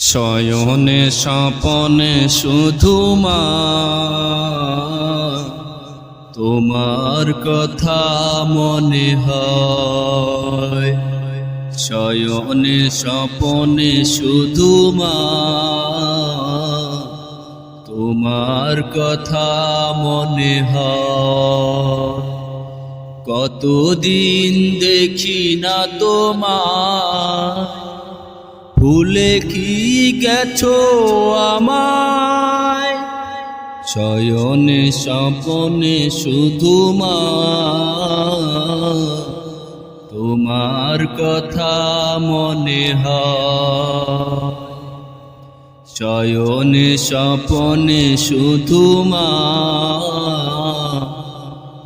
শয়নে স্বপনে শুধু তোমার কথা মনে হয়। শয়নে স্বপনে শুধু তোমার কথা মনে হয়। কতদিন দেখি না তোমার ভুলে কি গেছো আমায়? শয়নে স্বপনে শুধু মা। তোমার কথা মনে হয়। শয়নে স্বপনে শুধু মা।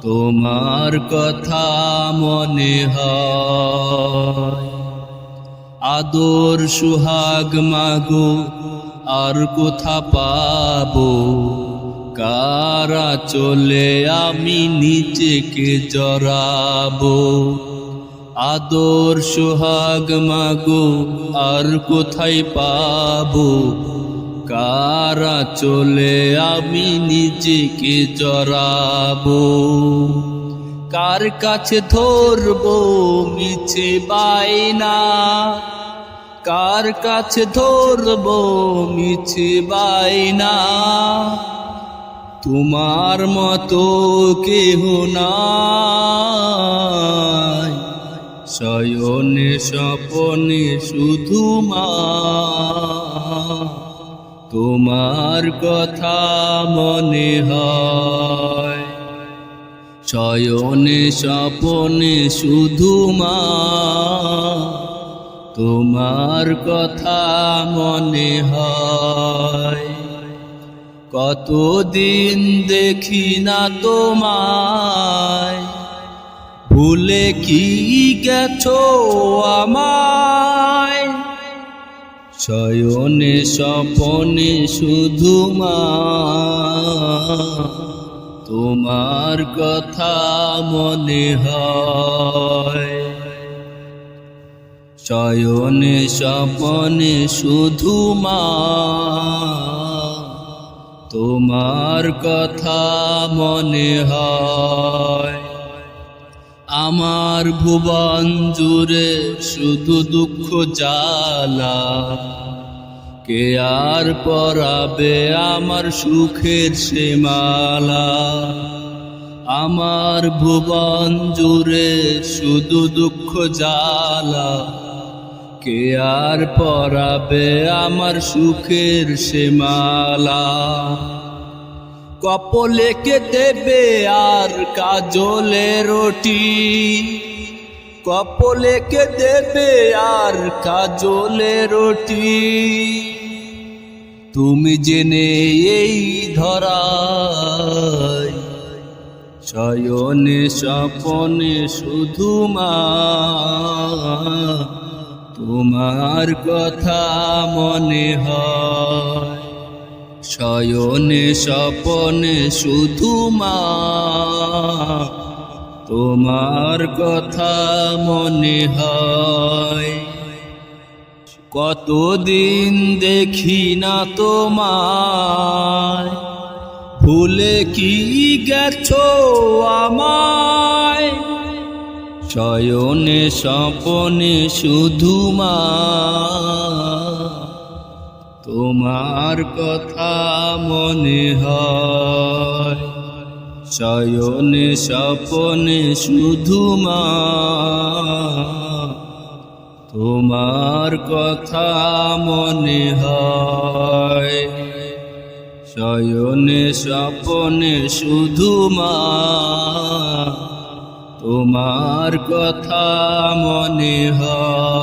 তোমার কথা মনে হয়। আদর সুহাগ মাগো, আর কোথা পাবো? কারা চলে আমি নিজেকে জড়াবো? আদর সুহাগ মাগো, আর কোথায় পাবো? কারা চলে আমি নিজেকে জড়াবো? কার কাছে ধরবো মিছে বাইনা কার কাছে ধরবো মিছে বাইনা তোমার মতো কেহ নাই। শয়নে স্বপনে শুধু মা। তোমার কথা মনে হয়। শয়নে স্বপনে শুধু মা। তোমার কথা মনে হয়, কতদিন দেখি না তোমায়। ভুলে কি গেছো আমায়? শয়নে স্বপনে শুধু মা। তোমার কথা মনে হয়। শয়নে স্বপনে শুধু মা, তোমার কথা মনে হয়। আমার ভুবন জুড়ে শুধু দুঃখ জ্বালা কে আর পরাবে আমার সুখের সীমালা। আমার ভুবন জুড়ে শুধু দুঃখ জ্বালা। কে আর পরাবে আমার সুখের সীমালা? কপলে কে দেবে আর কাজলে রুটি? কপলে কে দেবে আর কাজলে রুটি? তুমি জেনে এই ধরাই শয়নে স্বপনে শুধু মা। তোমার কথা মনে হয়, শয়নে স্বপনে শুধু মা। তোমার কথা মনে হয়। কতদিন দেখি না তোমায়। ভুলে কি গেছো আমায়? শয়নে স্বপনে শুধু মা। তোমার কথা মনে হয়। শয়নে স্বপনে শুধু মা। তোমার কথা মনে হয়। শয়নে স্বপনে শুধু মা। তোমার কথা মনে হয়।